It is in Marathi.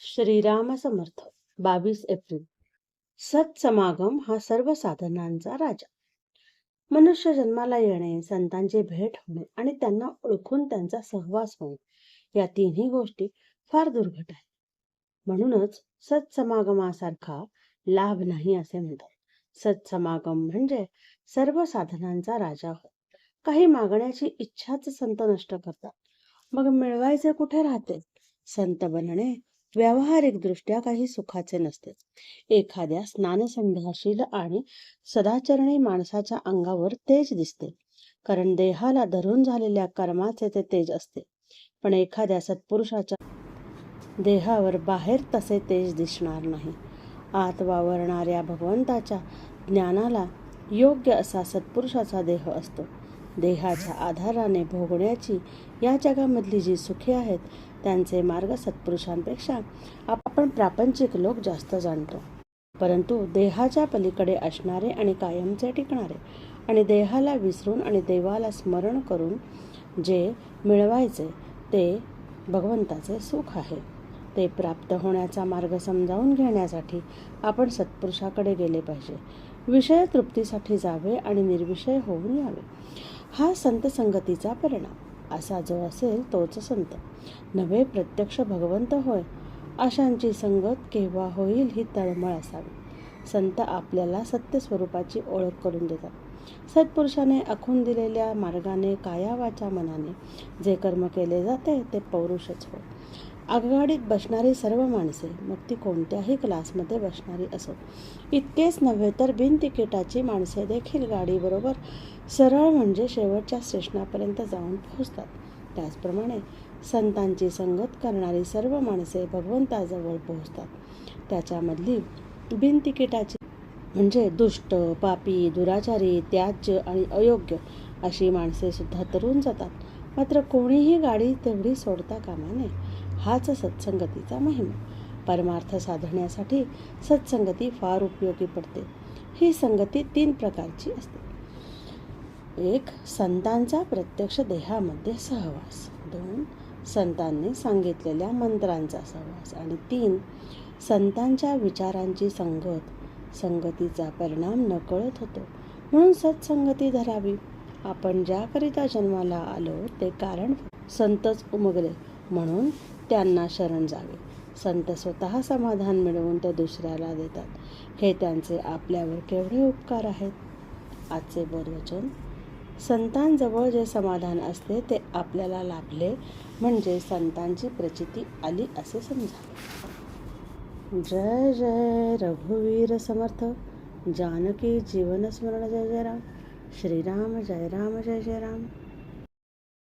श्रीराम समर्थ बावीस एप्रिल. सत्समागम हा सर्व साधनांचा राजा. मनुष्य जन्माला येणे संतांची भेट होणे आणि त्यांना ओळखून त्यांचा सहवास होणे या तिन्ही गोष्टी फार दुर्घट आहेत. म्हणूनच सत्समागमासारखा लाभ नाही असे म्हणतात. सत्समागम म्हणजे सर्व साधनांचा राजा होय. काही मागण्याची इच्छाच संत नष्ट करतात. मग मिळवायचे कुठे राहते? संत बनणे व्यावहारिक दृष्ट्या काही सुखाचे नसते. एखाद्या स्नानसंध्याशील आणि सदाचरणी माणसाच्या अंगावर तेज दिसते. कारण देहाला धरून झालेल्या कर्माचे ते तेज असते. पण एखाद्या सत्पुरुषाच्या देहावर बाहेर तसे तेज दिसणार नाही. आत वावरणाऱ्या भगवंताच्या ज्ञानाला योग्य असा सत्पुरुषाचा देह असतो. देहाच्या आधाराने भोगण्याची या जगामधली जी सुखे आहेत त्यांचे मार्ग सत्पुरुषांपेक्षा आपण प्रापंचिक लोक जास्त जाणतो. परंतु देहाच्या पलीकडे असणारे आणि कायमचे टिकणारे आणि देहाला विसरून आणि देवाला स्मरण करून जे मिळवायचे ते भगवंताचे सुख आहे. ते प्राप्त होण्याचा मार्ग समजावून घेण्यासाठी आपण सत्पुरुषाकडे गेले पाहिजे. विषय तृप्तीसाठी जावे आणि निर्विषय होऊन यावे. हा संत संगतीचा परिणाम. असा जो असेल तोच संत. नवे प्रत्यक्ष भगवंत होय अशांची संगत केव्हा होईल ही तळमळ असावी. संत आपल्याला सत्य स्वरूपाची ओळख करून देतात. सत्पुरुषाने आखून दिलेल्या मार्गाने कायावाच्या मनाने जे कर्म केले जाते ते पौरुषच होय. आगगाडीत बसणारी सर्व माणसे मग ती कोणत्याही क्लासमध्ये बसणारी असो. इतकेच नव्हे तर बिन तिकिटाची माणसे देखील गाडीबरोबर सरळ म्हणजे शेवटच्या स्टेशनापर्यंत जाऊन पोहोचतात. त्याचप्रमाणे संतांची संगत करणारी सर्व माणसे भगवंताजवळ पोहोचतात. त्याच्यामधली बिन तिकिटाची म्हणजे दुष्ट पापी दुराचारी त्याज्य आणि अयोग्य अशी माणसे सुद्धा तरुण जातात. मात्र कोणीही गाडी तेवढी सोडता कामा नये. हाच सत्संगतीचा महिमा. परमार्थ साधण्यासाठी सत्संगती फार उपयोगी पडते. ही संगती तीन प्रकारची असते. एक संतांचा प्रत्यक्ष देहामध्ये सहवास. दोन संतांनी सांगितलेल्या मंत्रांचा सहवास. आणि तीन संतांच्या विचारांची संगत संगतीचा परिणाम नकळत होतो. म्हणून सत्संगती धरावी. आपण ज्याकरिता जन्माला आलो ते कारण संतच उमगले. म्हणून त्यांना शरण जावे. संत स्वतः समाधान मिळवून ते दुसऱ्याला देतात. हे त्यांचे आपल्यावर केवढे उपकार आहेत? आजचे बोधवचन संतांजवळ जे समाधान असते ते आपल्याला लाभले म्हणजे संतांची प्रचिती आली असे समजा. जय जय रघुवीर समर्थ. जानकी जीवनस्मरण जय जय राम. श्रीराम जय राम जय जय राम.